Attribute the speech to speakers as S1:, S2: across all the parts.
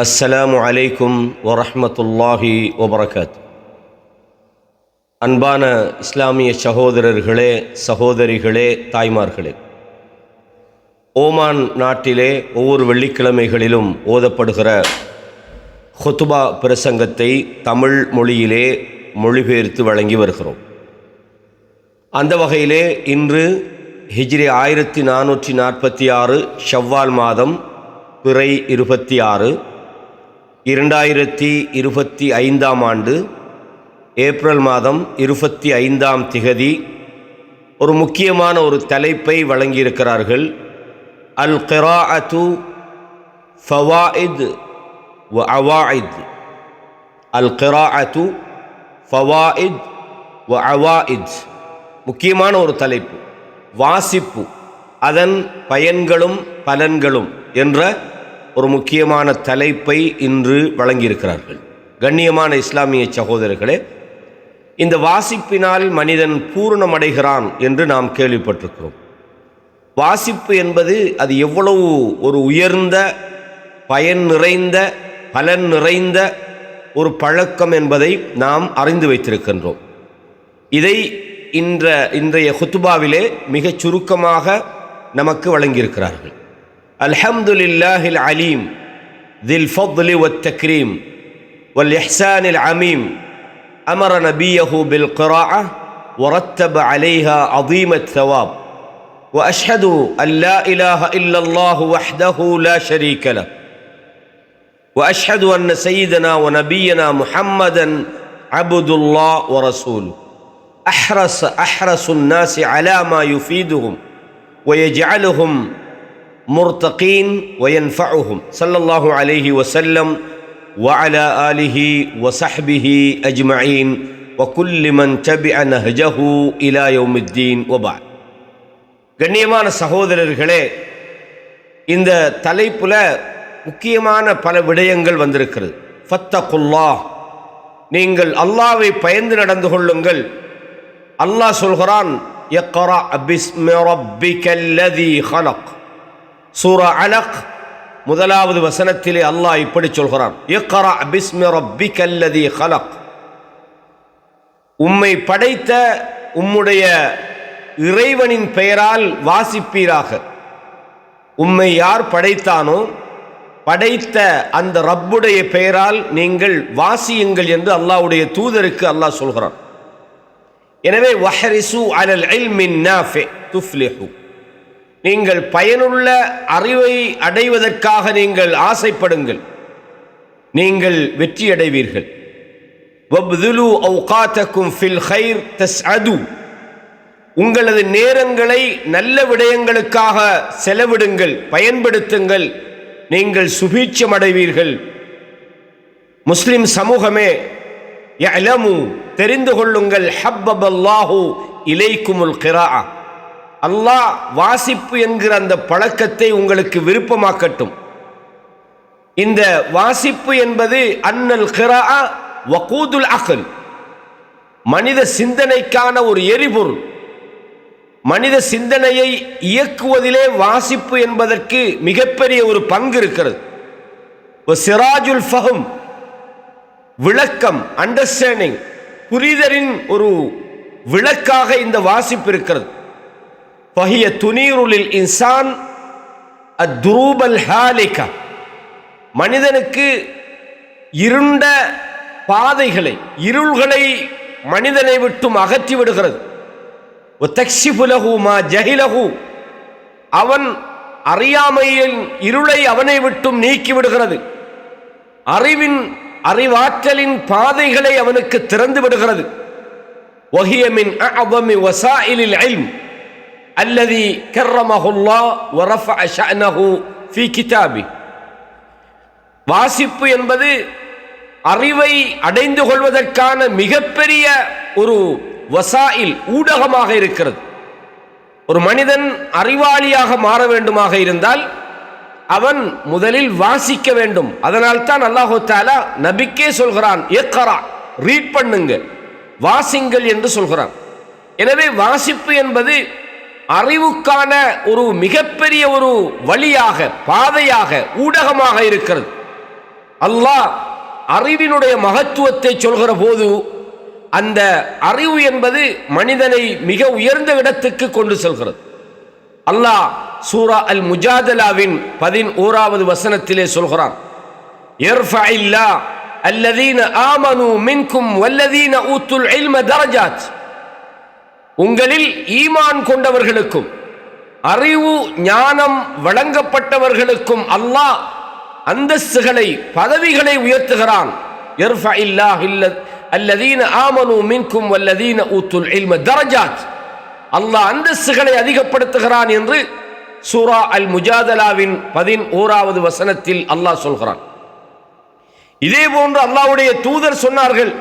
S1: அஸ்ஸலாமு அலைக்கும் வரஹ்மத்துல்லாஹி வபரகாத் அன்பான இஸ்லாமிய சகோதரர்களே சகோதரிகளே தாய்மார்களே. ஓமான் நாட்டிலே ஒவ்வொரு வெள்ளிக்கிழமைகளிலும் ஓதப்படுகிற ஹொத்துபா பிரசங்கத்தை தமிழ் மொழியிலே மொழிபெயர்த்து வழங்கி வருகிறோம். அந்த வகையிலே இன்று ஹிஜ்ரி ஆயிரத்தி நானூற்றி நாற்பத்தி ஆறு ஷவ்வால் மாதம் பிறை இருபத்தி ஆறு இரண்டாயிரத்தி இருபத்தி ஐந்தாம் ஆண்டு ஏப்ரல் மாதம் இருபத்தி ஐந்தாம் திகதி ஒரு முக்கியமான ஒரு தலைப்பை வழங்கியிருக்கிறார்கள். அல் கிராஅத்து ஃபவாயித் வ அவாயித். அல் கிராஅத்து ஃபவாயித் வ அவாயித். முக்கியமான ஒரு தலைப்பு வாசிப்பு அதன் பயன்களும் பலன்களும் என்ற ஒரு முக்கியமான தலைப்பை இன்று வழங்கியிருக்கிறார்கள். கண்ணியமான இஸ்லாமிய சகோதரர்களே இந்த வாசிப்பினால் மனிதன் பூரணமடைகிறான் என்று நாம் கேள்விப்பட்டிருக்கிறோம். வாசிப்பு என்பது அது எவ்வளவு ஒரு உயர்ந்த பயன் நிறைந்த பலன் நிறைந்த ஒரு பழக்கம் என்பதை நாம் அறிந்து வைத்திருக்கின்றோம். இதை இன்ற இன்றைய ஹுத்துபாவிலே மிகச் சுருக்கமாக நமக்கு வழங்கியிருக்கிறார்கள். الحمد لله العليم ذي الفضل والتكريم والإحسان العميم أمر نبيه بالقراءة ورتب عليها عظيم الثواب وأشهد أن لا إله إلا الله وحده لا شريك له وأشهد أن سيدنا ونبينا محمدا عبد الله ورسوله. أحرص أحرص الناس على ما يفيدهم ويجعلهم مرتقين وينفعهم صلى الله عليه وسلم وعلى آله وصحبه أجمعين وكل من تبع نهجه إلى يوم الدين وبعد கண்ணியமான சகோதரர்களே இந்த தலைப்புல முக்கியமான பல விடயங்கள் வந்திருக்கிறது ஃபத்தகுல்லா நீங்கள் அல்லாவை பயந்து நடந்து கொள்ளுங்கள் அல்லாஹ் சொல்கிறான் يقرأ باسم ربك الذي خلق சூரா அலக் முதலாவது வசனத்திலே அல்லாஹ் இப்படி சொல்கிறான். இக்கரா பிஸ்மி ரப்பி கல்லதி ஹலக் உம்மை படைத்த உம்முடைய இறைவனின் பெயரால் வாசிப்பீராக. உம்மை யார் படைத்தானோ படைத்த அந்த ரப்புடைய பெயரால் நீங்கள் வாசியுங்கள் என்று அல்லாவுடைய தூதருக்கு அல்லாஹ் சொல்கிறான். எனவே வஹரிசு அலல் இல்மின் நாஃபே துஃப்லிஹூ. நீங்கள் பயனுள்ள அறிவை அடைவதற்காக நீங்கள் ஆசைப்படுங்கள். நீங்கள் வெற்றி அடைவீர்கள் வப்துலு அவுகாத்தக்கும் ஃபில் ஹைர் தஸ்அது. உங்களது நேரங்களை நல்ல விடயங்களுக்காக செலவிடுங்கள் பயன்படுத்துங்கள். நீங்கள் சுபீட்சம் அடைவீர்கள் முஸ்லிம் சமூகமே தெரிந்து கொள்ளுங்கள் ஹப்பபல்லாஹு இலைக்குமுல் கிரா அல்லாஹ் வாசிப்பு என்கிற அந்த பழக்கத்தை உங்களுக்கு விருப்பமாக்கட்டும். இந்த வாசிப்பு என்பது அன்னல் ஹிரா வகூதுல் அகல். மனித சிந்தனைக்கான ஒரு எரிபொருள். மனித சிந்தனையை இயக்குவதிலே வாசிப்பு என்பதற்கு மிகப்பெரிய ஒரு பங்கு இருக்கிறது. சிராஜுல் ஃபஹம் விளக்கம் அண்டர்ஸ்டாண்டிங் புரிதலின் ஒரு விளக்காக இந்த வாசிப்பு இருக்கிறது. فهي تنير للإنسان الدروب الهالكة மனிதனுக்கு இருண்ட பாதைகளை இருள்களை மனிதனை விட்டும் அகற்றி விடுகிறது தக்ஷிபுலகு மா ஜஹிலகு அவன் அறியாமையில் இருளை அவனை விட்டும் நீக்கி விடுகிறது அறிவின் அறிவாற்றலின் பாதைகளை அவனுக்கு திறந்து விடுகிறது வஹியமின் அஅதமி வசாயிலில் இல்ம் الذي كرمه الله ورفع شأنه في كتابه வாசிப்பு என்பது அறிவை அடைந்து கொள்வதற்கான மிகப்பெரிய ஒரு வசாயில் ஊடகமாக இருக்கிறது ஒரு மனிதன் அறிவாளியாக மாற வேண்டுமாக இருந்தால் அவன் முதலில் வாசிக்க வேண்டும் அதனால் தான் அல்லாஹு தாலா நபிக்கே சொல்கிறான் ஏக்கரா ரீட் பண்ணுங்க வாசிங்கள் என்று சொல்கிறான் எனவே வாசிப்பு என்பது அறிவுக்கான ஒரு மிகப்பெரிய ஒரு வழியாக பாதையாக ஊடகமாக இருக்கிறது. அல்லாஹ் அறிவினுடைய மகத்துவத்தை சொல்கிற போது அந்த அறிவு என்பது மனிதனை மிக உயர்ந்த இடத்துக்கு கொண்டு செல்கிறது. அல்லாஹ் சூரா அல் முஜாதலாவின் பதின் ஓராவது வசனத்திலே சொல்கிறான் அல்லதீன ஆமனு மின்கும் வல்லதீன ஊத்துல் இல்ம தரஜாத். உங்களில் ஈமான் கொண்டவர்களுக்கும் அறிவு ஞானம் வழங்கப்பட்டவர்களுக்கும் அல்லாஹ் அந்தஸ்துகளை பதவிகளை உயர்த்துகிறான். அல்லதீன ஆமனு மின்கும் அல்லதீன ஊத்துல் இல்ம அல்லாஹ் அந்தஸ்துகளை அதிகப்படுத்துகிறான் என்று சூரா அல் முஜாதலாவின் பதின் ஓராவது வசனத்தில் அல்லாஹ் சொல்கிறான். இதே போன்று அல்லாவுடைய தூதர் சொன்னார்கள்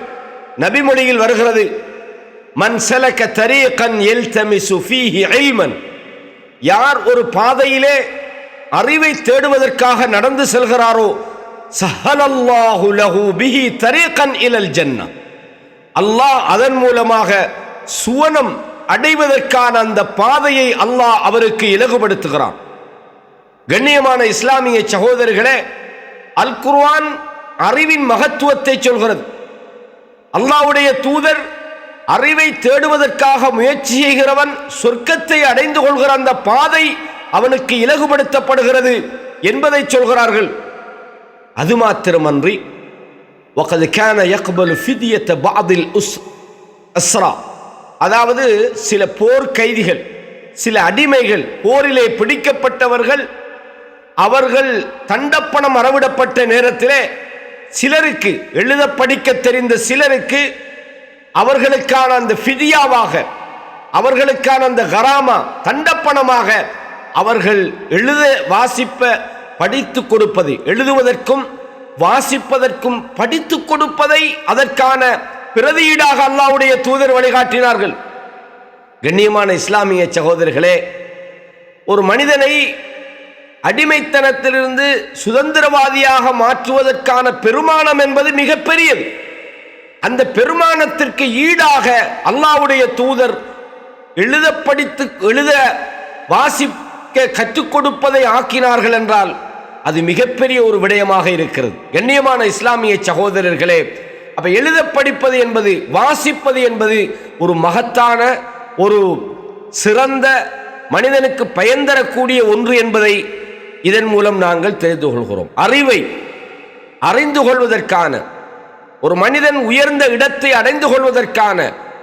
S1: நபிமொழியில் வருகிறது மன் சலக தரீகன் எல்தமிசு ஃபீஹி இல்மன். யார் ஒரு பாதையிலே அறிவை தேடுவதற்காக நடந்து செல்கிறாரோ சஹலல்லாஹு லஹு பிஹி தரீகன் இலல் ஜன்னா அல்லாஹ் அதன் மூலமாக சுவனம் அடைவதற்கான அந்த பாதையை அல்லாஹ் அவருக்கு இலகுபடுத்துகிறான். கண்ணியமான இஸ்லாமிய சகோதரர்களே அல் குர்வான் அறிவின் மகத்துவத்தை சொல்கிறது. அல்லாஹ்வுடைய தூதர் அறிவை தேடுவதற்காக முயற்சி செய்கிறவன் சொர்க்கத்தை அடைந்து கொள்கிற அந்த பாதை அவனுக்கு இலகுபடுத்தப்படுகிறது என்பதை சொல்கிறார்கள். அது மாத்திரமன்றி ஒகது கேன யக்பல் ஃபிதியத்த பாதில் உஸ் அஸ்ரா. அதாவது சில போர் கைதிகள் சில அடிமைகள் போரிலே பிடிக்கப்பட்டவர்கள் அவர்கள் தண்டப்பணம் அறவிடப்பட்ட நேரத்திலே சிலருக்கு எழுத படிக்க தெரிந்த சிலருக்கு அவர்களுக்கான அந்த ஃபிதியாவாக அவர்களுக்கான அந்த கராமா தண்டப்பணமாக அவர்கள் எழுத வாசிப்ப படித்து கொடுப்பது எழுதுவதற்கும் வாசிப்பதற்கும் படித்து கொடுப்பதை அதற்கான பிரதியீடாக அல்லாஹ்வுடைய தூதர் வழிகாட்டினார்கள். கண்ணியமான இஸ்லாமிய சகோதரர்களே ஒரு மனிதனை அடிமைத்தனத்திலிருந்து சுதந்திரவாதியாக மாற்றுவதற்கான பெருமானம் என்பது மிகப்பெரியது. அந்த பெருமானத்திற்கு ஈடாக அல்லாவுடைய தூதர் எழுத படித்து எழுத வாசிக்க கற்றுக் கொடுப்பதை ஆக்கினார்கள் என்றால் அது மிகப்பெரிய ஒரு விடயமாக இருக்கிறது. கண்ணியமான இஸ்லாமிய சகோதரர்களே அப்ப எழுத படிப்பது என்பது வாசிப்பது என்பது ஒரு மகத்தான ஒரு சிறந்த மனிதனுக்கு பயன் தரக்கூடிய ஒன்று என்பதை இதன் மூலம் நாங்கள் தெரிந்து கொள்கிறோம். அறிவை அறிந்து கொள்வதற்கான ஒரு மனிதன் உயர்ந்த இடத்தை அடைந்து கொள்வதற்கான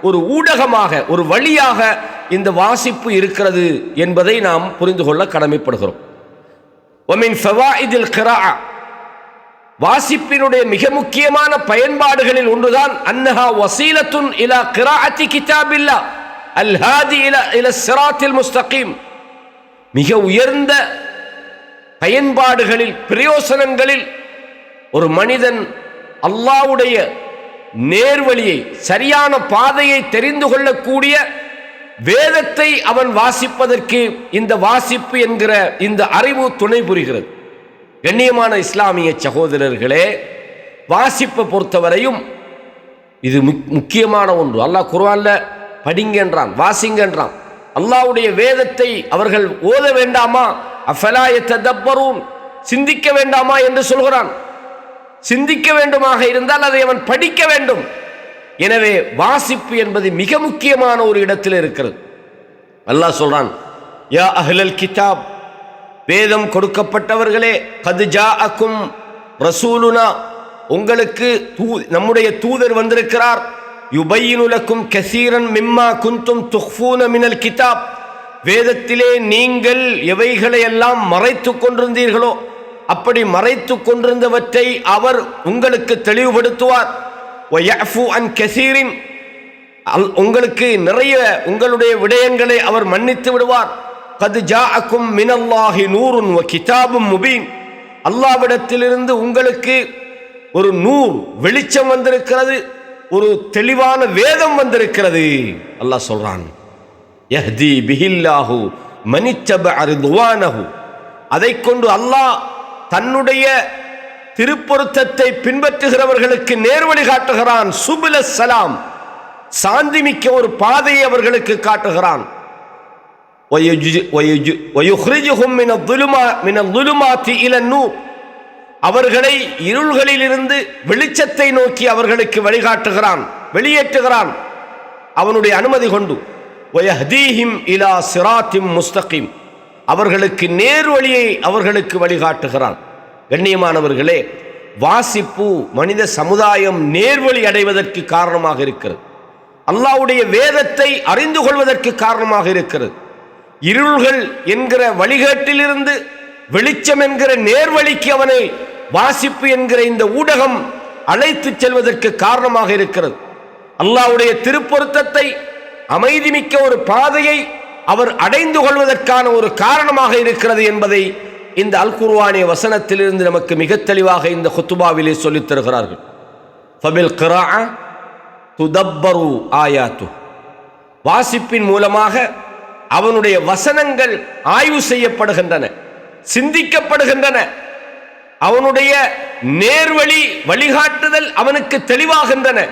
S1: ஒரு ஊடகமாக ஒரு வழியாக இந்த வாசிப்பு இருக்கிறது என்பதை நாம் புரிந்து கொள்ள கடமைப்படுகிறோம். வாசிப்பினுடைய மிக முக்கியமான பயன்பாடுகளில் ஒன்றுதான் அன்னஹா வசீலத்துன் இலா கிராஅத்தி கிதாபில்லா அல் ஹாதி இல இல சிராத்தில் முஸ்தகீம். மிக உயர்ந்த பயன்பாடுகளில் பிரயோசனங்களில் ஒரு மனிதன் அல்லாஹ்வுடைய நேர்வழியை சரியான பாதையை தெரிந்து கொள்ளக்கூடிய வேதத்தை அவன் வாசிப்பதற்கு இந்த வாசிப்பு என்கிற இந்த அறிவு துணை புரிகிறது. கண்ணியமான இஸ்லாமிய சகோதரர்களே வாசிப்பை பொறுத்தவரையும் இது முக்கியமான ஒன்று. அல்லாஹ் குர்வான்ல படிங்கன்றான் வாசிங்கன்றான். அல்லாஹ்வுடைய வேதத்தை அவர்கள் ஓத வேண்டாமா? அஃபலா தப்பரும் சிந்திக்க வேண்டாமா என்று சொல்கிறான். சிந்திக்க வேண்டுமாக இருந்தால் அதை அவன் படிக்க வேண்டும். எனவே வாசிப்பு என்பது மிக முக்கியமான ஒரு இடத்தில் இருக்கிறது. அல்லாஹ் சொல்றான் யா அஹ்லல் கிதாப் வேதம் கொடுக்கப்பட்டவர்களே கது ஜாஅக்கும் ரசூலுனா உங்களுக்கு தூ நம்முடைய தூதர் வந்திருக்கிறார். யுபையினுலக்கும் கசீரன் மிம்மா குந்தும் துஹ்ஃபூன மினல் கிதாப். வேதத்திலே நீங்கள் எவைகளை எல்லாம் மறைத்துக் கொண்டிருந்தீர்களோ அப்படி மறைத்து கொண்டிருந்தவற்றை அவர் உங்களுக்கு தெளிவுபடுத்துவார். கசீரின். உங்களுக்கு நிறைய உங்களுடைய விடயங்களை அவர் மன்னித்து விடுவார். கதுஜாக்கும் மினல்லாஹி நூறுன் கிதாபும் முபீன். அல்லாவிடத்திலிருந்து உங்களுக்கு ஒரு நூறு வெளிச்சம் வந்திருக்கிறது ஒரு தெளிவான வேதம் வந்திருக்கிறது. அல்லாஹ் சொல்றான் யஹ்தி பிஹில்லாஹு மனிச்சப அரிதுவானஹு. அதை கொண்டு அல்லாஹ் தன்னுடைய திருப்பொருத்தத்தை பின்பற்றுகிறவர்களுக்கு நேர்வழி காட்டுகிறான். சுபில சலாம். சாந்தி மிக்க ஒரு பாதையை அவர்களுக்கு காட்டுகிறான். அவர்களை இருள்களிலிருந்து வெளிச்சத்தை நோக்கி அவர்களுக்கு வழிகாட்டுகிறான் வெளியேற்றுகிறான். அவனுடைய அனுமதி கொண்டு. இலா சிராத்திம் முஸ்தகிம். அவர்களுக்கு நேர் வழியை அவர்களுக்கு வழிகாட்டுகிறான். கண்ணியமானவர்களே வாசிப்பு மனித சமுதாயம் நேர்வழி அடைவதற்கு காரணமாக இருக்கிறது. அல்லாவுடைய வேதத்தை அறிந்து கொள்வதற்கு காரணமாக இருக்கிறது. இருள்கள் என்கிற வழிகேட்டிலிருந்து வெளிச்சம் என்கிற நேர்வழிக்கு அவனை வாசிப்பு என்கிற இந்த ஊடகம் அழைத்துச் செல்வதற்கு காரணமாக இருக்கிறது. அல்லாவுடைய திருப்பொருத்தத்தை அமைதிமிக்க ஒரு பாதையை அவர் அடைந்து கொள்வதற்கான ஒரு காரணமாக இருக்கிறது என்பதை இந்த அல் குர்வானிய வசனத்திலிருந்து நமக்கு மிக தெளிவாக இந்த குத்துபாவிலே சொல்லித் தருகிறார்கள். ஃபபில் கிரா துதப்பரு ஆயாத்து. வாசிப்பின் மூலமாக அவனுடைய வசனங்கள் ஆய்வு செய்யப்படுகின்றன சிந்திக்கப்படுகின்றன. அவனுடைய நேர்வழி வழிகாட்டுதல் அவனுக்கு தெளிவாகின்றன.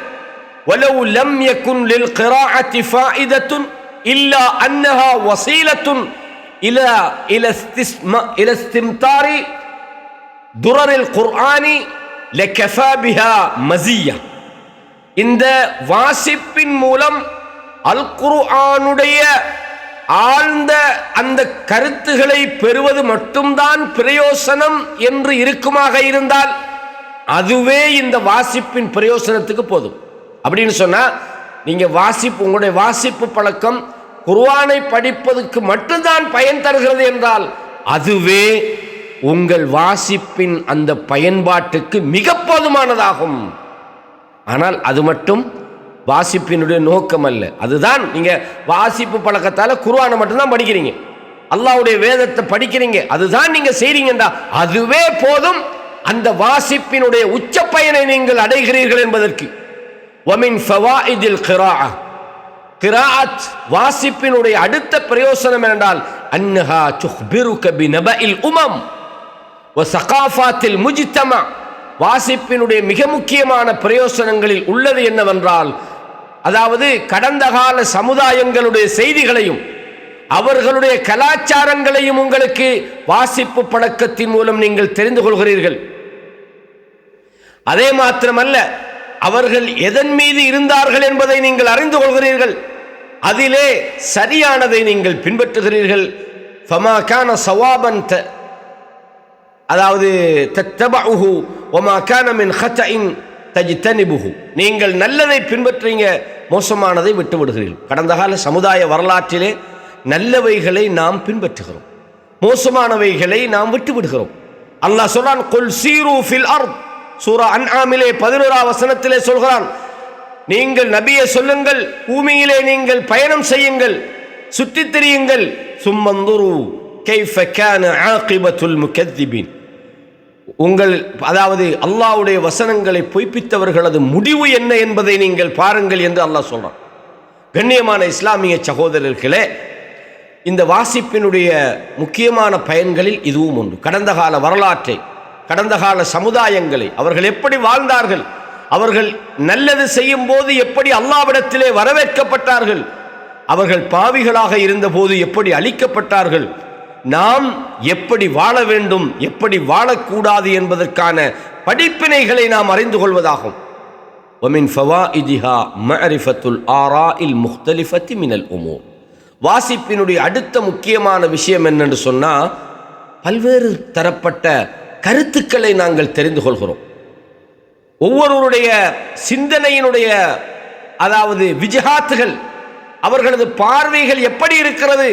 S1: வலவு லம் யக்குன் லில் கிராஅத்தி ஃபாயிதத்துன் இல்லா அன்னஹா வசீலத்துன் இல இலஸ்திஸ்ம இலஸ்திம்தாரி துரரில் குர்ஆனி லெக்கஃபா பிஹா மசியா இந்த வாசிப்பின் மூலம் அல் குர்ஆனுடைய ஆழ்ந்த அந்த கருத்துகளை பெறுவது மட்டும்தான் பிரயோசனம் என்று இருக்குமாக இருந்தால் அதுவே இந்த வாசிப்பின் பிரயோசனத்துக்கு போதும். அப்படின்னு சொன்னால் நீங்கள் வாசிப்பு உங்களுடைய வாசிப்பு பழக்கம் குர்வானை படிப்பதற்கு மட்டும்தான் பயன் தருகிறது என்றால் அதுவே உங்கள் வாசிப்பின் அந்த பயன்பாட்டுக்கு மிக போதுமானதாகும். ஆனால் அது மட்டும் வாசிப்பினுடைய நோக்கம் அல்ல. அதுதான் நீங்கள் வாசிப்பு பழக்கத்தால் குர்ஆனை மட்டும்தான் படிக்கிறீங்க. அல்லாவுடைய வேதத்தை படிக்கிறீங்க. அதுதான் நீங்கள் செய்கிறீங்கடா அதுவே போதும். அந்த வாசிப்பினுடைய உச்ச பயனை நீங்கள் அடைகிறீர்கள் என்பதற்கு. ஒமின் ஃபவாயிதில் கிராஅ கிராஅத் வாசிப்பினுடைய அடுத்த பிரயோசனம் என்றால் அன்னஹா துஹ்பிருக பினபஇல் உமம் வ சகாஃபாத்தில் முஜ்தமா வாசிப்பினுடைய மிக முக்கியமான பிரயோசனங்களில் உள்ளது என்னவென்றால் அதாவது கடந்த கால சமுதாயங்களுடைய செய்திகளையும் அவர்களுடைய கலாச்சாரங்களையும் உங்களுக்கு வாசிப்பு பழக்கத்தின் மூலம் நீங்கள் தெரிந்து கொள்கிறீர்கள். அதே மாத்திரமல்ல அவர்கள் எதன் மீது இருந்தார்கள் என்பதை நீங்கள் அறிந்து கொள்கிறீர்கள். அதிலே சரியானதை நீங்கள் பின்பற்றுகிறீர்கள். ஃபமா கான சவாபன் த அதாவது தத்தபஉஹு வமா மின் ஹத்தஇன் தஜ்தனிபுஹு. நீங்கள் நல்லதை பின்பற்றீங்க மோசமானதை விட்டு விடுகிறீர்கள் கடந்த கால சமுதாய வரலாற்றிலே நல்லவைகளை நாம் பின்பற்றுகிறோம். மோசமானவைகளை நாம் விட்டு விடுகிறோம் அல்லாஹ் சொல்றான் கொல் சீரு ஃபில் அர்த். சூரா அன்ஆமிலே பதினோரா வசனத்திலே சொல்கிறான். நீங்கள் நபியை சொல்லுங்கள் பூமியிலே நீங்கள் பயணம் செய்யுங்கள் சுற்றித் திரியுங்கள். சும்மந்துரு கைஃப கான ஆகிபத்துல் முகத்திபின். உங்கள் அதாவது அல்லாவுடைய வசனங்களை பொய்ப்பித்தவர்களது முடிவு என்ன என்பதை நீங்கள் பாருங்கள் என்று அல்லாஹ் சொல்கிறான் கண்ணியமான இஸ்லாமிய சகோதரர்களே இந்த வாசிப்பினுடைய முக்கியமான பயன்களில் இதுவும் ஒன்று கடந்த கால வரலாற்றை கடந்த கால சமுதாயங்களை அவர்கள் எப்படி வாழ்ந்தார்கள் அவர்கள் நல்லது செய்யும் போது எப்படி அல்லாவிடத்திலே வரவேற்கப்பட்டார்கள் அவர்கள் பாவிகளாக இருந்தபோது எப்படி அழிக்கப்பட்டார்கள் நாம் எப்படி வாழ வேண்டும் எப்படி வாழக்கூடாது என்பதற்கான படிப்பினைகளை நாம் அறிந்து கொள்வதாகும் ومن فوائدها معرفة الآراء المختلفة من الأمور வாசிப்பினுடைய அடுத்த முக்கியமான விஷயம் என்னென்று சொன்னா பல்வேறு தரப்பட்ட கருத்துக்களை நாங்கள் தெரிந்து கொள்கிறோம். ஒவ்வொருவருடைய சிந்தனையினுடைய அதாவது விஜகாத்துகள் அவர்களது பார்வைகள் எப்படி இருக்கிறது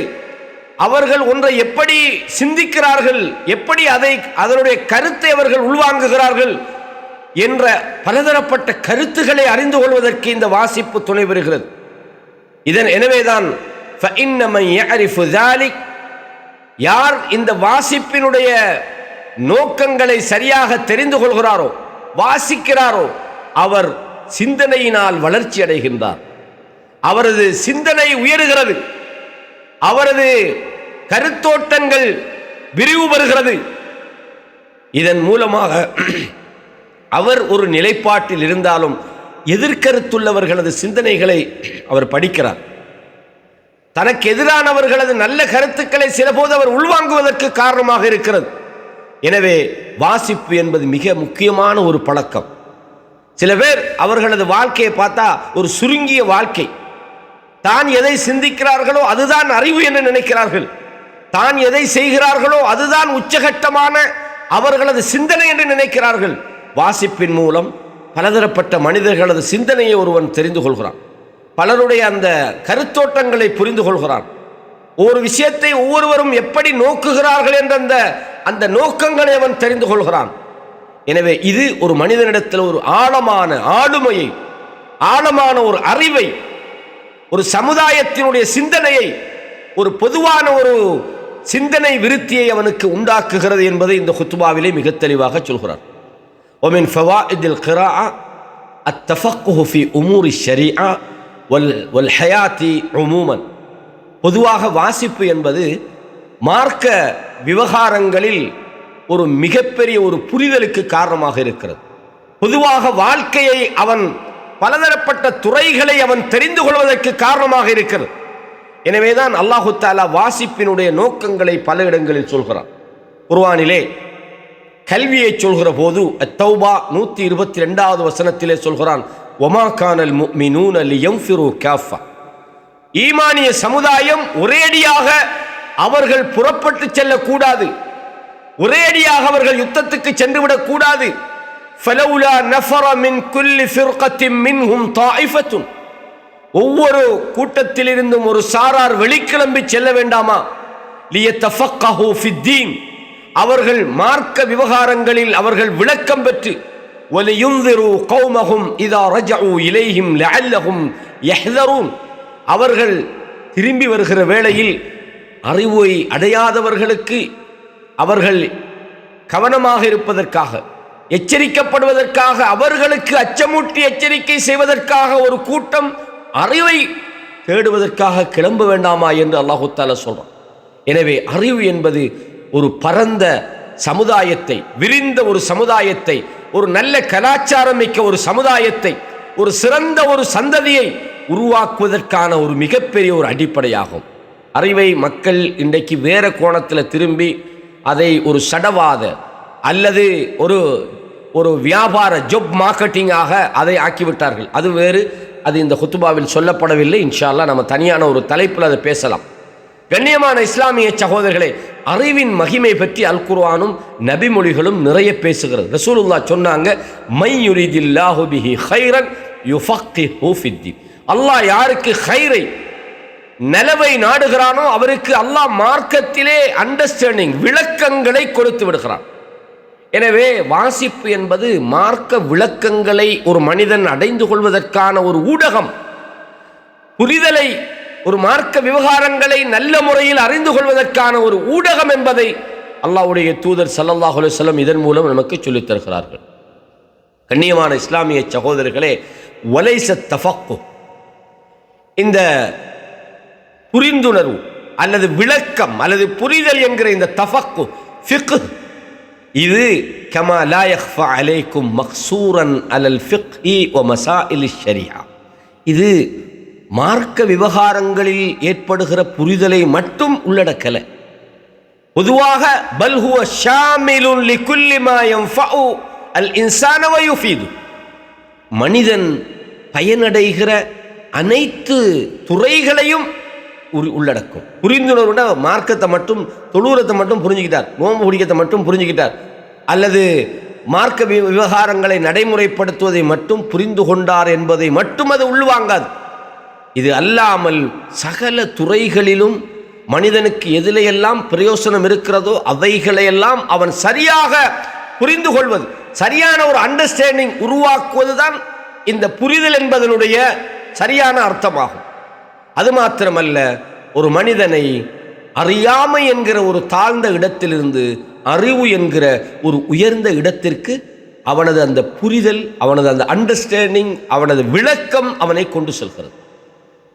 S1: அவர்கள் ஒன்றை எப்படி சிந்திக்கிறார்கள் எப்படி அதை அதனுடைய கருத்தை அவர்கள் உள்வாங்குகிறார்கள் என்ற பலதரப்பட்ட கருத்துக்களை அறிந்து கொள்வதற்கு இந்த வாசிப்பு துணை பெறுகிறது. இதன் எனவேதான் யார் இந்த வாசிப்பினுடைய நோக்கங்களை சரியாக தெரிந்து கொள்கிறாரோ வாசிக்கிறாரோ அவர் சிந்தனையினால் வளர்ச்சி அடைகின்றார். அவரது சிந்தனை உயருகிறது. அவரது கருத்தோட்டங்கள் விரிவு பெறுகிறது இதன் மூலமாக அவர் ஒரு நிலைப்பாட்டில் இருந்தாலும் எதிர்கருத்துள்ளவர்களது சிந்தனைகளை அவர் படிக்கிறார். தனக்கு எதிரானவர்களது நல்ல கருத்துக்களை சிலபோது அவர் உள்வாங்குவதற்கு காரணமாக இருக்கிறது. எனவே வாசிப்பு என்பது மிக முக்கியமான ஒரு பழக்கம். சில பேர் அவர்களது வாழ்க்கையை பார்த்தா ஒரு சுருங்கிய வாழ்க்கை. தான் எதை சிந்திக்கிறார்களோ அதுதான் அறிவு என்று நினைக்கிறார்கள். தான் எதை செய்கிறார்களோ அதுதான் உச்சகட்டமான அவர்களது சிந்தனை என்று நினைக்கிறார்கள். வாசிப்பின் மூலம் பலதரப்பட்ட மனிதர்களது சிந்தனையை ஒருவன் தெரிந்து கொள்கிறான். பலருடைய அந்த கருத்தோட்டங்களை புரிந்து கொள்கிறான். ஒரு விஷயத்தை ஒவ்வொருவரும் எப்படி நோக்குகிறார்கள் என்ற அந்த அந்த நோக்கங்களை அவன் தெரிந்து கொள்கிறான். எனவே இது ஒரு மனிதனிடத்தில் ஒரு ஆழமான ஆளுமையை ஆழமான ஒரு அறிவை ஒரு சமுதாயத்தினுடைய சிந்தனையை ஒரு பொதுவான ஒரு சிந்தனை விருத்தியை அவனுக்கு உண்டாக்குகிறது என்பதை இந்த ஹுத்துபாவிலே மிக தெளிவாக சொல்கிறார். ஒமின் ஃபவா இதில் கிரா அத்தஃபி உமூரி ஷரியா வல் வல் ஹயாத்தி உமூமன் பொதுவாக வாசிப்பு என்பது மார்க்க விவகாரங்களில் ஒரு மிகப்பெரிய ஒரு புரிதலுக்கு காரணமாக இருக்கிறது. பொதுவாக வாழ்க்கையை அவன் பலதரப்பட்ட துறைகளை அவன் தெரிந்து கொள்வதற்கு காரணமாக இருக்கிறது. எனவேதான் அல்லாஹு தாலா வாசிப்பினுடைய நோக்கங்களை பல இடங்களில் சொல்கிறான். குர்வானிலே கல்வியை சொல்கிற போது அத்தௌபா நூற்றி இருபத்தி ரெண்டாவது வசனத்திலே சொல்கிறான் ஒமா கானல் எம் ஃபிரு கேஃப்பா ஈமானிய சமுதாயம் ஒரேடியாக அவர்கள் புறப்பட்டு செல்லக்கூடாது. ஒரேடியாக அவர்கள் யுத்தத்துக்கு சென்றுவிடக்கூடாது. ஃபலவுலா நஃபர மின் குல்லி ஃபிர்கத்தின் மின்ஹும் தாயிஃபத்துன். ஒவ்வொரு கூட்டத்திலிருந்தும் ஒரு சாரார் வெளிக்கிளம்பி செல்ல வேண்டாமா? லியத்தஃபக்கஹு ஃபித்தீன். அவர்கள் மார்க்க விவகாரங்களில் அவர்கள் விளக்கம் பெற்று ஒலியுந்திரு கௌமகும் இதா ரஜஉ இலைஹிம் லஅல்லஹும் யஹ்தரூன். அவர்கள் திரும்பி வருகிற வேளையில் அறிவை அடையாதவர்களுக்கு அவர்கள் கவனமாக இருப்பதற்காக எச்சரிக்கப்படுவதற்காக அவர்களுக்கு அச்சமூட்டி எச்சரிக்கை செய்வதற்காக ஒரு கூட்டம் அறிவை தேடுவதற்காக கிளம்ப வேண்டாமா என்று அல்லாஹுத்தால தாலா சொல்றான். எனவே அறிவு என்பது ஒரு பரந்த சமுதாயத்தை விரிந்த ஒரு சமுதாயத்தை ஒரு நல்ல கலாச்சாரம் மிக்க ஒரு சமுதாயத்தை ஒரு சிறந்த ஒரு சந்ததியை உருவாக்குவதற்கான ஒரு மிகப்பெரிய ஒரு அடிப்படையாகும். அறிவை மக்கள் இன்றைக்கு வேறு கோணத்தில் திரும்பி அதை ஒரு சடவாத அல்லது ஒரு ஒரு வியாபார ஜொப் மார்க்கெட்டிங்காக அதை ஆக்கிவிட்டார்கள். அது வேறு அது இந்த குத்துபாவில் சொல்லப்படவில்லை. இன்ஷா அல்லாஹ் நம்ம தனியான ஒரு தலைப்பில் அதை பேசலாம். கண்ணியமான இஸ்லாமிய சகோதரர்களே அறிவின் மகிமை பற்றி அல் குர்வானும் நபிமொழிகளும் நிறைய பேசுகிறது. ரசூலுல்லா சொன்னாங்க மை யுரிதில்லாஹு பிஹி ஹைரன் யுஃபக்கிஹு ஹூஃபித்தீன் அல்லாஹ் யாருக்கு ஹைரை நிலவை நாடுகிறானோ அவருக்கு அல்லாஹ் மார்க்கத்திலே அண்டர்ஸ்டாண்டிங் விளக்கங்களை கொடுத்து விடுகிறான். எனவே வாசிப்பு என்பது மார்க்க விளக்கங்களை ஒரு மனிதன் அடைந்து கொள்வதற்கான ஒரு ஊடகம். புரிதலை ஒரு மார்க்க விவகாரங்களை நல்ல முறையில் அறிந்து கொள்வதற்கான ஒரு ஊடகம் என்பதை அல்லாஹுடைய தூதர் ஸல்லல்லாஹு அலைஹி இதன் மூலம் நமக்கு சொல்லித் தருகிறார்கள் கண்ணியமான இஸ்லாமிய சகோதரர்களே ஒலைச தஃபக்கு இந்த புரிந்துணர்வு அல்லது விளக்கம் அல்லது புரிதல் என்கிற இந்த தஃபக்கு ஃபிக் இது கமா லா அலைக்கும் மக்சூரன் அலல் ஃபிக்ஹி வ மசாஇல் ஷரியா இது மார்க்க விவகாரங்களில் ஏற்படுகிற புரிதலை மட்டும் உள்ளடக்கல. பொதுவாக பல்ஹுவ ஷாமிலுன் லிகுல்லி மாயம் யன்ஃபஉ அல் இன்சானவயு வ யுஃபீது. மனிதன் பயனடைகிற அனைத்து துறைகளையும் உரி- உள்ளடக்கும். புரிந்துணர்வுனா மார்க்கத்தை மட்டும் தொழுறத்தை மட்டும் புரிஞ்சுக்கிட்டார். நோம்பு பிடிக்கத்தை மட்டும் புரிஞ்சுக்கிட்டார். அல்லது மார்க்க விவகாரங்களை நடைமுறைப்படுத்துவதை மட்டும் புரிந்து கொண்டார் என்பதை மட்டும் அது உள்வாங்காது. இது அல்லாமல் சகல துறைகளிலும் மனிதனுக்கு எதிலையெல்லாம் பிரயோசனம் இருக்கிறதோ அவைகளையெல்லாம் அவன் சரியாக புரிந்து கொள்வது சரியான ஒரு அண்டர்ஸ்டாண்டிங் உருவாக்குவதுதான் இந்த புரிதல் என்பதனுடைய சரியான அர்த்தமாகும். அது மாத்திரமல்ல ஒரு மனிதனை அறியாமை என்கிற ஒரு தாழ்ந்த இடத்திலிருந்து அறிவு என்கிற ஒரு உயர்ந்த இடத்திற்கு அவனது அந்த புரிதல் அவனது அந்த அண்டர்ஸ்டாண்டிங் அவனது விளக்கம் அவனை கொண்டு செல்கிறது.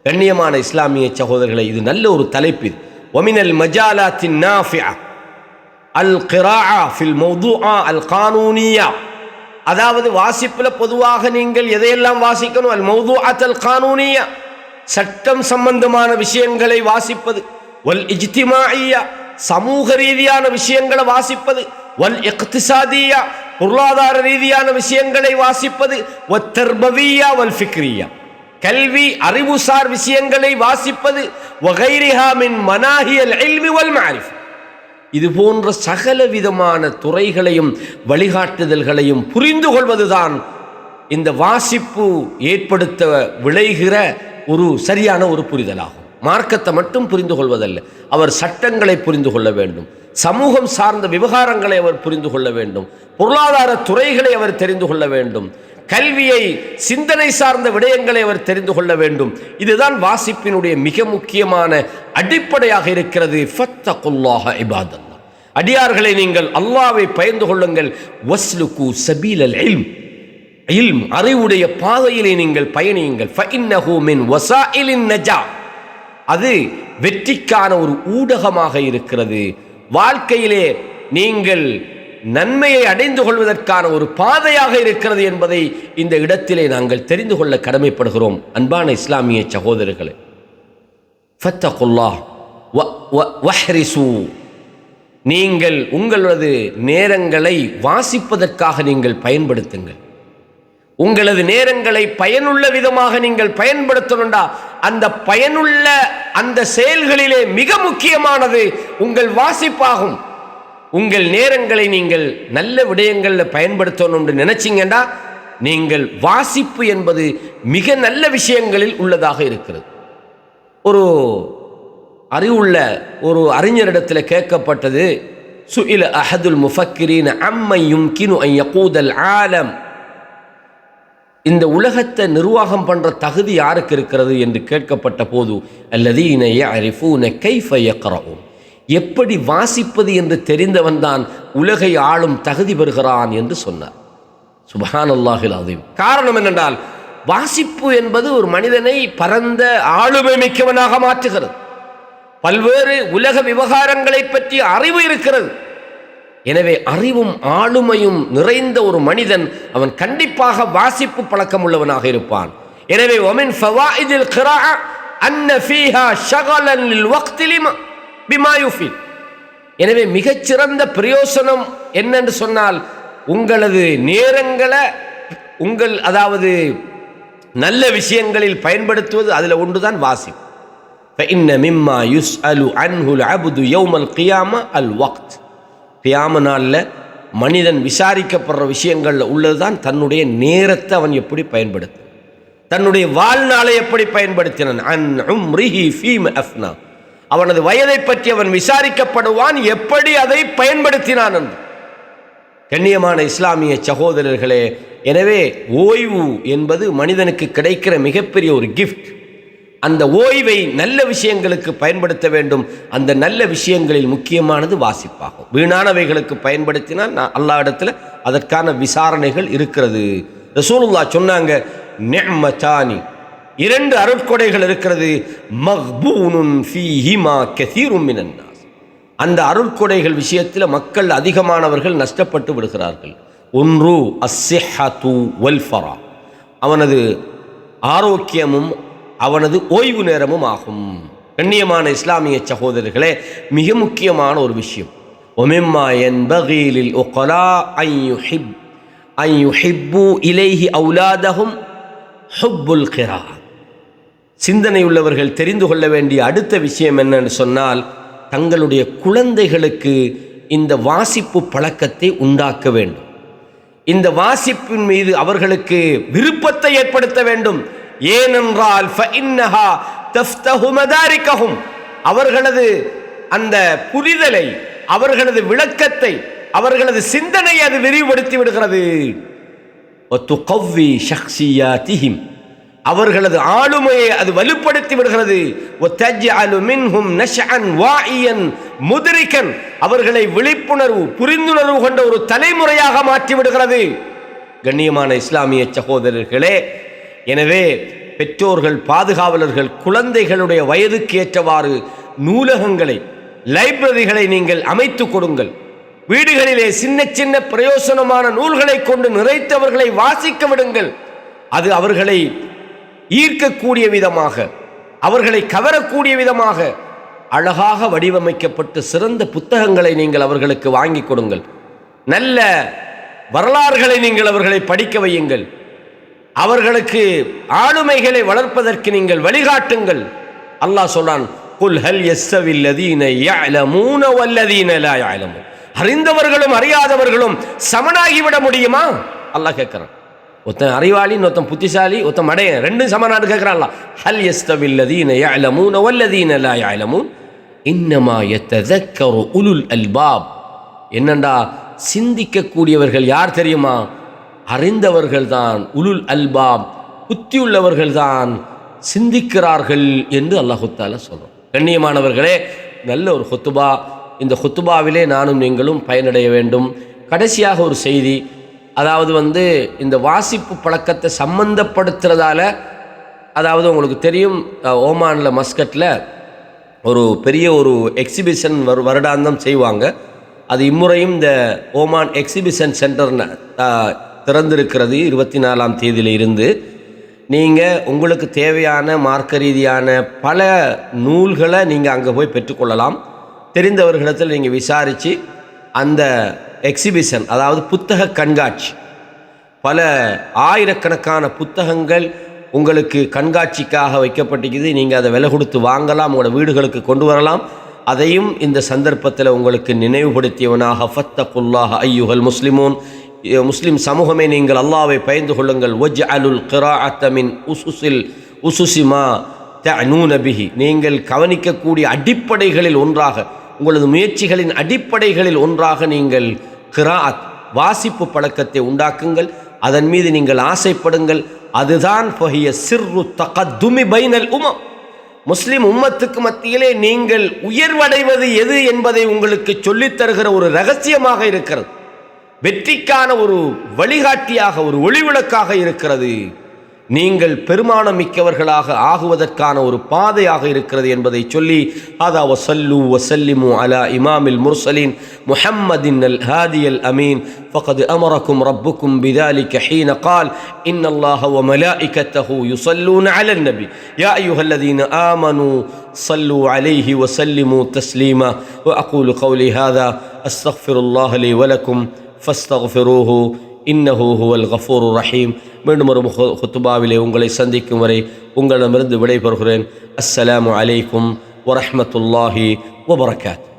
S1: கண்ணியமான இஸ்லாமிய சகோதரர்களை இது நல்ல ஒரு தலைப்பு இது. ஒமினல் மஜாலாத்தின் நாஃபியா அல் கிரா ஃபில் மௌதுஆ அல் கானூனியா அதாவது வாசிப்பில் பொதுவாக நீங்கள் எதையெல்லாம் வாசிக்கணும்? அல் மௌது அத்தல் கானூனியா. சட்டம் சம்பந்தமான விஷயங்களை வாசிப்பது. வல் இஜ்திமாயா சமூக ரீதியான விஷயங்களை வாசிப்பது. வல் இக்திசாதியா. பொருளாதார ரீதியான விஷயங்களை வாசிப்பது. ஒத்தர்பவியா வல் ஃபிக்ரியா. கல்வி அறிவுசார் விஷயங்களை வாசிப்பது. வகைரிஹா மின் மனாஹியல் இல்மி வல் மாரிஃப். இது போன்ற சகல விதமான துறைகளையும் வழிகாட்டுதல்களையும் புரிந்து கொள்வதுதான் இந்த வாசிப்பு ஏற்படுத்த விளைகிற ஒரு சரியான ஒரு புரிதலாகும். மார்க்கத்தை மட்டும் புரிந்து கொள்வதல்ல அவர் சட்டங்களை புரிந்து கொள்ள வேண்டும். சமூகம் சார்ந்த விவகாரங்களை அவர் புரிந்து கொள்ள வேண்டும். பொருளாதார துறைகளை அவர் தெரிந்து கொள்ள வேண்டும். கல்வியை சிந்தனை சார்ந்த விடயங்களை அவர் தெரிந்து கொள்ள வேண்டும். இதுதான் வாசிப்பினுடைய மிக முக்கியமான அடிப்படையாக இருக்கிறது. ஃபத்தகுல்லாஹ இபாதல்லா. அடியார்களை நீங்கள் அல்லாவை பயந்து கொள்ளுங்கள். வஸ்லுக்கு சபீலல் இல்ம். இல்ம் அறிவுடைய பாதையிலே நீங்கள் பயணியுங்கள். ஃபஇன்னஹு மின் வசாயிலின் நஜா. அது வெற்றிக்கான ஒரு ஊடகமாக இருக்கிறது. வாழ்க்கையிலே நீங்கள் நன்மையை அடைந்து கொள்வதற்கான ஒரு பாதையாக இருக்கிறது என்பதை இந்த இடத்திலே நாங்கள் தெரிந்து கொள்ள கடமைப்படுகிறோம். அன்பான இஸ்லாமிய சகோதரர்களே. ஃபத்தகுல்லா வஹ்ரிசு. நீங்கள் உங்களது நேரங்களை வாசிப்பதற்காக நீங்கள் பயன்படுத்துங்கள். உங்களது நேரங்களை பயனுள்ள விதமாக நீங்கள் பயன்படுத்தணும்டா. அந்த பயனுள்ள அந்த செயல்களிலே மிக முக்கியமானது உங்கள் வாசிப்பாகும். உங்கள் நேரங்களை நீங்கள் நல்ல விடயங்களில் பயன்படுத்தணும்னு நினைச்சிங்கன்னா நீங்கள் வாசிப்பு என்பது மிக நல்ல விஷயங்களில் உள்ளதாக இருக்கிறது. ஒரு அறிவுள்ள ஒரு அறிஞரிடத்தில் கேட்கப்பட்டது சுஇல அஹதுல் முஃபக்கிரீன் அம்மையும் கினு ஐயகூதல் ஆலம். இந்த உலகத்தை நிர்வாகம் பண்ற தகுதி யாருக்கு இருக்கிறது என்று கேட்கப்பட்ட போது அல்லது இணைய யஅரிஃபூன கைஃப யக்ரஊன் எப்படி வாசிப்பது என்று தெரிந்தவன் தான் உலகை ஆளும் தகுதி பெறுகிறான் என்று சொன்னார். சுபஹான் அல்லாஹில் அதீம் காரணம் என்னென்றால் வாசிப்பு என்பது ஒரு மனிதனை பரந்த ஆளுமை மிக்கவனாக மாற்றுகிறது. பல்வேறு உலக விவகாரங்களை பற்றி அறிவு இருக்கிறது. எனவே அறிவும் ஆளுமையும் நிறைந்த ஒரு மனிதன் அவன் கண்டிப்பாக வாசிப்பு பழக்கம் உள்ளவனாக இருப்பான். எனவே ஒமின் ஃபவாயிதில் கிராஅ அன்ன ஃபீஹா ஷகலன் வக்திலிமா பிமாயுஃபி எனவே மிகச்சிறந்த பிரயோசனம் என்னென்று சொன்னால் உங்களது நேரங்களை உங்கள் அதாவது நல்ல விஷயங்களில் பயன்படுத்துவது அதில் ஒன்றுதான் வாசி இன்ன மிம்மா யுஸ் அலு அன்ஹுல் அபுது யௌமல் கியாம அல் வக்த். கியாம நாளில் மனிதன் விசாரிக்கப்படுற விஷயங்களில் உள்ளது தான் தன்னுடைய நேரத்தை அவன் எப்படி பயன்படுத்து தன்னுடைய வாழ்நாளை எப்படி பயன்படுத்தினான். அன் உம் ரிஹி ஃபீம் அஃப்னா. அவனது வயதை பற்றி அவன் விசாரிக்கப்படுவான். எப்படி அதை பயன்படுத்தினான் என்று. கண்ணியமான இஸ்லாமிய சகோதரர்களே எனவே ஓய்வு என்பது மனிதனுக்கு கிடைக்கிற மிகப்பெரிய ஒரு கிஃப்ட் அந்த ஓய்வை நல்ல விஷயங்களுக்கு பயன்படுத்த வேண்டும். அந்த நல்ல விஷயங்களில் முக்கியமானது வாசிப்பாகும். வீணானவைகளுக்கு பயன்படுத்தினால் நான் அல்லா இடத்துல அதற்கான விசாரணைகள் இருக்கிறது. ரசூலுல்லா சொன்னாங்க நிஅமதானி இரண்டு அருட்கொடைகள் இருக்கிறது. மஹ்பூனுன் ஃபீஹிமா கெசீரும் அந்த அருட்கொடைகள் விஷயத்தில் மக்கள் அதிகமானவர்கள் நஷ்டப்பட்டு விடுகிறார்கள். ஒன்று அஸ்ஸிஹத்து வல்ஃபரா. அவனது ஆரோக்கியமும் அவனது ஓய்வு நேரமும் ஆகும். கண்ணியமான இஸ்லாமிய சகோதரர்களே மிக முக்கியமான ஒரு விஷயம். ஒமிம்மா என்பகிலில் ஒகலா ஐயுஹிப் ஐயுஹிப்பு இலேஹி அவுலாதகும் ஹுப்புல் கிராத். சிந்தனை உள்ளவர்கள் தெரிந்து கொள்ள வேண்டிய அடுத்த விஷயம் என்னன்னு சொன்னால் தங்களுடைய குழந்தைகளுக்கு இந்த வாசிப்பு பழக்கத்தை உண்டாக்க வேண்டும். இந்த வாசிப்பின் மீது அவர்களுக்கு விருப்பத்தை ஏற்படுத்த வேண்டும். ஏனென்றால் அவர்களது அந்த புரிதலை அவர்களது விளக்கத்தை அவர்களது சிந்தனை அது விரிவுபடுத்தி விடுகிறது. அவர்களது ஆளுமையை அது வலுப்படுத்தி விடுகிறது. முதிரிக்கன் அவர்களை விழிப்புணர்வு புரிந்துணர்வு கொண்ட ஒரு தலைமுறையாக மாற்றி விடுகிறது. கண்ணியமான இஸ்லாமிய சகோதரர்களே எனவே பெற்றோர்கள் பாதுகாவலர்கள் குழந்தைகளுடைய வயதுக்கு ஏற்றவாறு நூலகங்களை லைப்ரரிகளை நீங்கள் அமைத்து கொடுங்கள். வீடுகளிலே சின்ன சின்ன பிரயோசனமான நூல்களை கொண்டு நிறைத்தவர்களை வாசிக்க விடுங்கள். அது அவர்களை ஈர்க்கக்கூடிய விதமாக அவர்களை கவரக்கூடிய விதமாக அழகாக வடிவமைக்கப்பட்டு சிறந்த புத்தகங்களை நீங்கள் அவர்களுக்கு வாங்கி கொடுங்கள். நல்ல வரலாறுகளை நீங்கள் அவர்களை படிக்க வையுங்கள். அவர்களுக்கு ஆளுமைகளை வளர்ப்பதற்கு நீங்கள் வழிகாட்டுங்கள். அல்லாஹ் சொல்றான் குல் ஹல் யஸ்ஸவில் யஅலமூன வல்லதீன லா யஅலமூன். அறிந்தவர்களும் அறியாதவர்களும் சமனாகிவிட முடியுமா? அல்லாஹ் கேட்கிறான். ஒருத்தன் அறிவாளி ஒருத்தன் புத்திசாலி ஒருத்தன் மடையன். ரெண்டும் சமநாடு கேட்குறான்ல. ஹல் எஸ்தவில்லதீன யாழமூன் யஅலமூன வல்லதீன லா யாழமூன் இன்னமா எத்ததக்கரு உலுல் அல்பாப். என்னண்டா? சிந்திக்கக்கூடியவர்கள் யார் தெரியுமா? அறிந்தவர்கள் தான் உலுல் அல்பாப். புத்தியுள்ளவர்கள் தான் சிந்திக்கிறார்கள் என்று அல்லாஹுத்தால சொல்கிறோம் கண்ணியமானவர்களே நல்ல ஒரு ஹொத்துபா. இந்த ஹொத்துபாவிலே நானும் நீங்களும் பயனடைய வேண்டும். கடைசியாக ஒரு செய்தி. அதாவது வந்து இந்த வாசிப்பு பழக்கத்தை சம்பந்தப்படுத்துறதால அதாவது உங்களுக்கு தெரியும் ஓமானில் மஸ்கட்டில் ஒரு பெரிய ஒரு எக்ஸிபிஷன் வரு வருடாந்தம் செய்வாங்க. அது இம்முறையும் இந்த ஓமான் எக்ஸிபிஷன் சென்டர்னு திறந்திருக்கிறது இருபத்தி நாலாம் தேதியில் இருந்து. நீங்கள் உங்களுக்கு தேவையான மார்க்க ரீதியான பல நூல்களை நீங்கள் அங்கே போய் பெற்றுக்கொள்ளலாம். தெரிந்தவர்களிடத்தில் நீங்கள் விசாரித்து அந்த எக்ஸிபிஷன் அதாவது புத்தக கண்காட்சி. பல ஆயிரக்கணக்கான புத்தகங்கள் உங்களுக்கு கண்காட்சிக்காக வைக்கப்பட்டிருக்குது. நீங்கள் அதை விலை கொடுத்து வாங்கலாம் உங்களோட வீடுகளுக்கு கொண்டு வரலாம். அதையும் இந்த சந்தர்ப்பத்தில் உங்களுக்கு நினைவுபடுத்தியவனாக ஃபத்தகுல்லாஹ் ஐயுகல் முஸ்லிமூன். இ- முஸ்லிம் சமூகமே நீங்கள் அல்லாவை பயந்து கொள்ளுங்கள். ஒஜ் அலுல் கிராஅத்தமின் உசுசில் உசுசிமா தனூன பிஹி. நீங்கள் கவனிக்கக்கூடிய அடிப்படைகளில் ஒன்றாக உங்களது முயற்சிகளின் அடிப்படைகளில் ஒன்றாக நீங்கள் கிராத் வாசிப்பு பழக்கத்தை உண்டாக்குங்கள். அதன் மீது நீங்கள் ஆசைப்படுங்கள். அதுதான் ஃபஹிய சிர்ரு தகதுமி பைனல் உமம். முஸ்லிம் உம்மத்துக்கு மத்தியிலே நீங்கள் உயர்வடைவது எது என்பதை உங்களுக்கு சொல்லித் தருகிற ஒரு ரகசியமாக இருக்கிறது. வெற்றிக்கான ஒரு வழிகாட்டியாக ஒரு ஒளிவிளக்காக இருக்கிறது. நீங்கள் பெருமானம் மிக்கவர்களாக ஆகுவதற்கான ஒரு பாதையாக இருக்கிறது என்பதை சொல்லி அதா வசல்லு வசல்லிமு அலா இமாமில் முர்சலின் முஹம்மதின் அல் ஹாதி அல் அமீன் فقد أمركم ربكم بذلك حين قال إن الله وملائكته يصلون على النبي يا أيها الذين آمنوا صلوا عليه وسلموا تسليما وأقول قولي هذا أستغفر الله لي ولكم فاستغفروه இன்னஹு ஹுவல் கஃபூர் ரஹீம் மீண்டும் ஒரு முக- குத்துபாவிலே உங்களை சந்திக்கும் வரை உங்களிடமிருந்து விடைபெறுகிறேன். அஸ்ஸலாமு அலைக்கும் வரஹ்மத்துல்லாஹி வபரகாத்.